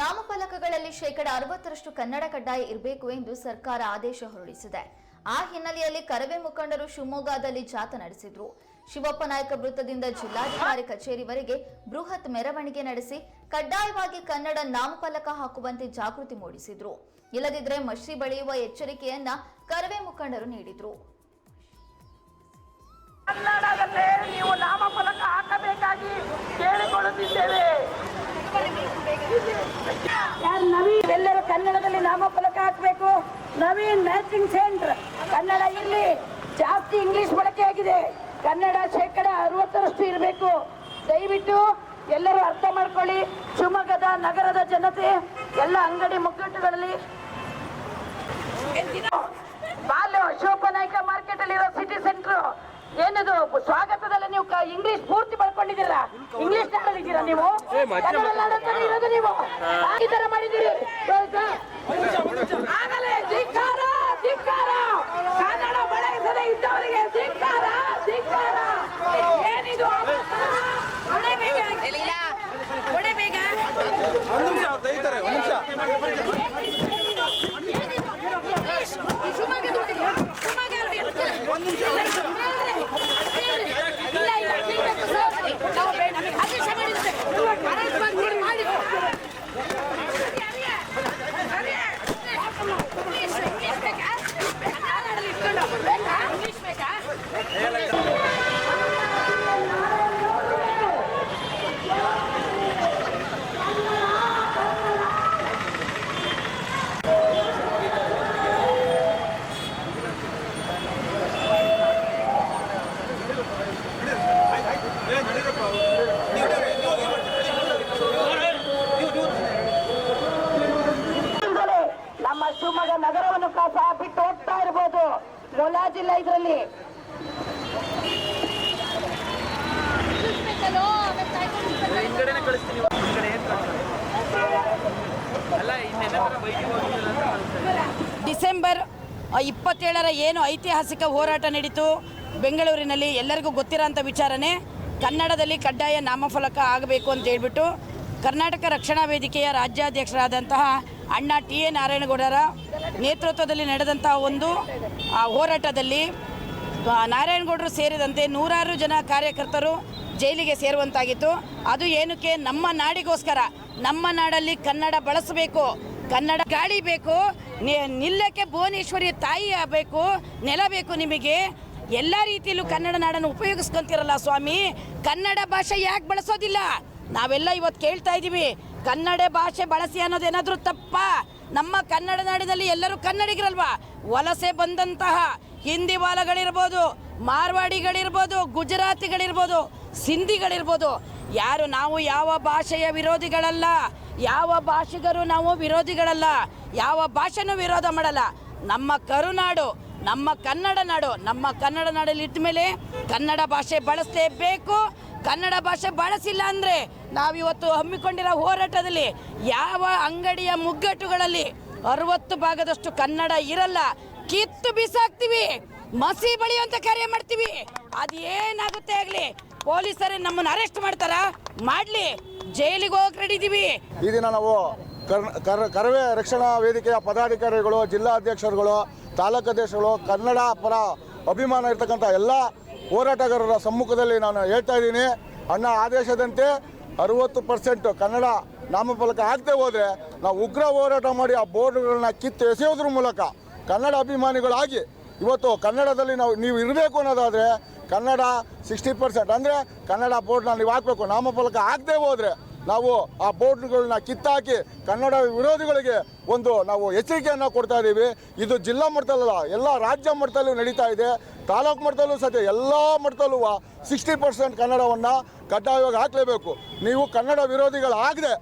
ನಾಮಫಲಕಗಳಲ್ಲಿ ಶೇಕಡ ಅರವತ್ತರಷ್ಟು ಕನ್ನಡ ಕಡ್ಡಾಯ ಇರಬೇಕು ಎಂದು ಸರ್ಕಾರ ಆದೇಶ ಹೊರಡಿಸಿದೆ. ಆ ಹಿನ್ನೆಲೆಯಲ್ಲಿ ಕರವೇ ಮುಖಂಡರು ಶಿವಮೊಗ್ಗದಲ್ಲಿ ಜಾಥಾ ನಡೆಸಿದ್ರು. ಶಿವಪ್ಪ ನಾಯಕ ವೃತ್ತದಿಂದ ಜಿಲ್ಲಾಧಿಕಾರಿ ಕಚೇರಿವರೆಗೆ ಬೃಹತ್ ಮೆರವಣಿಗೆ ನಡೆಸಿ ಕಡ್ಡಾಯವಾಗಿ ಕನ್ನಡ ನಾಮಫಲಕ ಹಾಕುವಂತೆ ಜಾಗೃತಿ ಮೂಡಿಸಿದ್ರು. ಇಲ್ಲದಿದ್ರೆ ಮಷಿ ಬಳಿಯುವ ಎಚ್ಚರಿಕೆಯನ್ನ ಕರವೇ ಮುಖಂಡರು ನೀಡಿದ್ರು ಕನ್ನಡದಲ್ಲೇ ನೀವು ನಾಮಫಲಕ ಹಾಕಬೇಕಾಗಿ ಕೇಳಿಕೊಳ್ಳುತ್ತಿದ್ದೇವೆ ಯಾರು ನವೀನ್ ಎಲ್ಲರೂ ಕನ್ನಡದಲ್ಲಿ ನಾಮಫಲಕ ಹಾಕಬೇಕು. ನವೀನ್ ಮ್ಯಾಚಿಂಗ್ ಸೆಂಟರ್ ಕನ್ನಡ ಇಲ್ಲಿ ಜಾಸ್ತಿ ಇಂಗ್ಲಿಷ್ ಬಳಕೆ ಆಗಿದೆ. ಕನ್ನಡ ಶೇಕಡ ಅರವತ್ತರಷ್ಟು ಇರಬೇಕು. ದಯವಿಟ್ಟು ಎಲ್ಲರೂ ಅರ್ಥ ಮಾಡ್ಕೊಳ್ಳಿ. ಶಿವಮೊಗ್ಗದ ನಗರದ ಜನತೆ, ಎಲ್ಲ ಅಂಗಡಿ ಮುಗ್ಗಟ್ಟುಗಳಲ್ಲಿ ಬಾಲ್ಯ ಶಿವಪ್ಪ ನಾಯ್ಕ ಮಾರ್ಕೆಟ್ ಅಲ್ಲಿ ಇರೋ ಸಿಟಿ ಸೆಂಟರ್ ಏನದು? ಸ್ವಾಗತದಲ್ಲಿ ನೀವು ಇಂಗ್ಲಿಷ್ ಪೂರ್ತಿ ಬರ್ಕೊಂಡಿದ್ದೀರಾ ಇಂಗ್ಲಿಷ್ ನಾಡಲ್ಲಿದ್ದೀರಾ ನೀವು? ಕನ್ನಡ ನಾಡಲ್ಲಿ ಇರೋದು ನೀವು? ಈ ತರ ಮಾಡಿದ್ದೀರಿ. ಅಂತ ಇದರಲ್ಲಿ ಡಿಸೆಂಬರ್ ಇಪ್ಪತ್ತೇಳರ ಏನು ಐತಿಹಾಸಿಕ ಹೋರಾಟ ನಡೀತು ಬೆಂಗಳೂರಿನಲ್ಲಿ ಎಲ್ಲರಿಗೂ ಗೊತ್ತಿರೋಂಥ ವಿಚಾರನೇ ಕನ್ನಡದಲ್ಲಿ ಕಡ್ಡಾಯ ನಾಮಫಲಕ ಆಗಬೇಕು ಅಂತ ಹೇಳ್ಬಿಟ್ಟು ಕರ್ನಾಟಕ ರಕ್ಷಣಾ ವೇದಿಕೆಯ ರಾಜ್ಯಾಧ್ಯಕ್ಷರಾದಂತಹ ಅಣ್ಣ ಟಿ ಎ ನಾರಾಯಣಗೌಡರ ನೇತೃತ್ವದಲ್ಲಿ ನಡೆದಂತಹ ಒಂದು ಹೋರಾಟದಲ್ಲಿ ನಾರಾಯಣಗೌಡರು ಸೇರಿದಂತೆ ನೂರಾರು ಜನ ಕಾರ್ಯಕರ್ತರು ಜೈಲಿಗೆ ಸೇರುವಂತಾಗಿತ್ತು. ಅದು ಏನಕ್ಕೆ? ನಮ್ಮ ನಾಡಿಗೋಸ್ಕರ. ನಮ್ಮ ನಾಡಲ್ಲಿ ಕನ್ನಡ ಬಳಸಬೇಕು. ಕನ್ನಡ ಗಾಳಿ ಬೇಕು. ನಿಲ್ಲಕ್ಕೆ ಭುವನೇಶ್ವರಿ ತಾಯಿ ಆಗಬೇಕು. ನೆಲ ಬೇಕು ನಿಮಗೆ. ಎಲ್ಲ ರೀತಿಯಲ್ಲೂ ಕನ್ನಡ ನಾಡನ್ನು ಉಪಯೋಗಿಸ್ಕೊಂತಿರಲ್ಲ ಸ್ವಾಮಿ. ಕನ್ನಡ ಭಾಷೆ ಯಾಕೆ ಬಳಸೋದಿಲ್ಲ? ನಾವೆಲ್ಲ ಇವತ್ತು ಕೇಳ್ತಾ ಇದ್ದೀವಿ. ಕನ್ನಡ ಭಾಷೆ ಬಳಸಿ ಅನ್ನೋದೇನಾದರೂ ತಪ್ಪ? ನಮ್ಮ ಕನ್ನಡ ನಾಡಿನಲ್ಲಿ ಎಲ್ಲರೂ ಕನ್ನಡಿಗರಲ್ವಾ? ವಲಸೆ ಬಂದಂತಹ ಹಿಂದಿ ವಾಲಗಳಿರ್ಬೋದು ಮಾರ್ವಾಡಿಗಳಿರ್ಬೋದು, ಗುಜರಾತಿಗಳಿರ್ಬೋದು, ಸಿಂಧಿಗಳಿರ್ಬೋದು, ಯಾರು ನಾವು ಯಾವ ಭಾಷೆಯ ವಿರೋಧಿಗಳಲ್ಲ, ಯಾವ ಭಾಷಿಗರು ನಾವು ವಿರೋಧಿಗಳಲ್ಲ, ಯಾವ ಭಾಷೆನೂ ವಿರೋಧ ಮಾಡಲ್ಲ. ನಮ್ಮ ಕರುನಾಡು, ನಮ್ಮ ಕನ್ನಡ ನಾಡು, ನಮ್ಮ ಕನ್ನಡ ನಾಡಲ್ಲಿ ಇದ್ದ ಮೇಲೆ ಕನ್ನಡ ಭಾಷೆ ಬಳಸಲೇಬೇಕು. ಕನ್ನಡ ಭಾಷೆ ಬಳಸಿಲ್ಲ ಅಂದರೆ ನಾವಿವತ್ತು ಹಮ್ಮಿಕೊಂಡಿರೋ ಹೋರಾಟದಲ್ಲಿ ಯಾವ ಅಂಗಡಿಯ ಮುಗ್ಗಟ್ಟುಗಳಲ್ಲಿ ಅರವತ್ತು ಭಾಗದಷ್ಟು ಕನ್ನಡ ಇರಲ್ಲ, ಕಿತ್ತು ಬಿಸಾಕ್ತಿವಿ, ಮಸಿ ಬಳಿಯುವಂತ ಕಾರ್ಯ ಮಾಡ್ತೀವಿ. ಅದೇನಾಗುತ್ತೆ ಆಗಲಿ? ಪೊಲೀಸರೇ ನಮ್ಮನ್ನು ಅರೆಸ್ಟ್ ಮಾಡ್ತಾರ? ಮಾಡ್ಲಿ. ಜೈಲಿಗೆ ಹೋಗಿ ರೆಡಿ ಈ ದಿನ ನಾವು ಕರ್ ಕರ್ ಕರವೇ ರಕ್ಷಣಾ ವೇದಿಕೆಯ ಪದಾಧಿಕಾರಿಗಳು ಜಿಲ್ಲಾಧ್ಯಕ್ಷರುಗಳು ತಾಲೂಕಾಧ್ಯಕ್ಷರುಗಳು ಕನ್ನಡ ಪರ ಅಭಿಮಾನ ಇರ್ತಕ್ಕಂಥ ಎಲ್ಲ ಹೋರಾಟಗಾರರ ಸಮ್ಮುಖದಲ್ಲಿ ನಾನು ಹೇಳ್ತಾ ಇದ್ದೀನಿ. ಅಣ್ಣ ಆದೇಶದಂತೆ ಅರುವತ್ತು ಪರ್ಸೆಂಟ್ ಕನ್ನಡ ನಾಮಫಲಕ ಆಗದೆ ಹೋದರೆ ನಾವು ಉಗ್ರ ಹೋರಾಟ ಮಾಡಿ ಆ ಬೋರ್ಡ್ಗಳನ್ನ ಕಿತ್ತು ಎಸೆಯೋದ್ರ ಮೂಲಕ ಕನ್ನಡ ಅಭಿಮಾನಿಗಳಾಗಿ ಇವತ್ತು ಕನ್ನಡದಲ್ಲಿ ನಾವು ನೀವು ಇರಬೇಕು ಅನ್ನೋದಾದರೆ ಕನ್ನಡ ಸಿಕ್ಸ್ಟಿ ಪರ್ಸೆಂಟ್ ಅಂದರೆ ಕನ್ನಡ ಬೋರ್ಡ್ನ ನೀವು ಹಾಕಬೇಕು. ನಾಮಫಲಕ ಆಗದೆ ಹೋದರೆ ನಾವು ಆ ಬೋರ್ಡ್ಗಳನ್ನ ಕಿತ್ತಾಕಿ ಕನ್ನಡ ವಿರೋಧಿಗಳಿಗೆ ಒಂದು ನಾವು ಎಚ್ಚರಿಕೆಯನ್ನು ಕೊಡ್ತಾ ಇದ್ದೀವಿ ಇದು ಜಿಲ್ಲಾ ಮಟ್ಟದಲ್ಲ, ಎಲ್ಲ ರಾಜ್ಯ ಮಟ್ಟದಲ್ಲೂ ನಡೀತಾ ಇದೆ. ತಾಲೂಕು ಮಟ್ಟದಲ್ಲೂ ಸತ್ಯ ಎಲ್ಲ ಮಟ್ಟದಲ್ಲೂ ಸಿಕ್ಸ್ಟಿ ಪರ್ಸೆಂಟ್ ಕನ್ನಡವನ್ನು ಕಡ್ಡಾಯವಾಗಿ ಹಾಕಲೇಬೇಕು. ನೀವು ಕನ್ನಡ ವಿರೋಧಿಗಳಾಗದೆ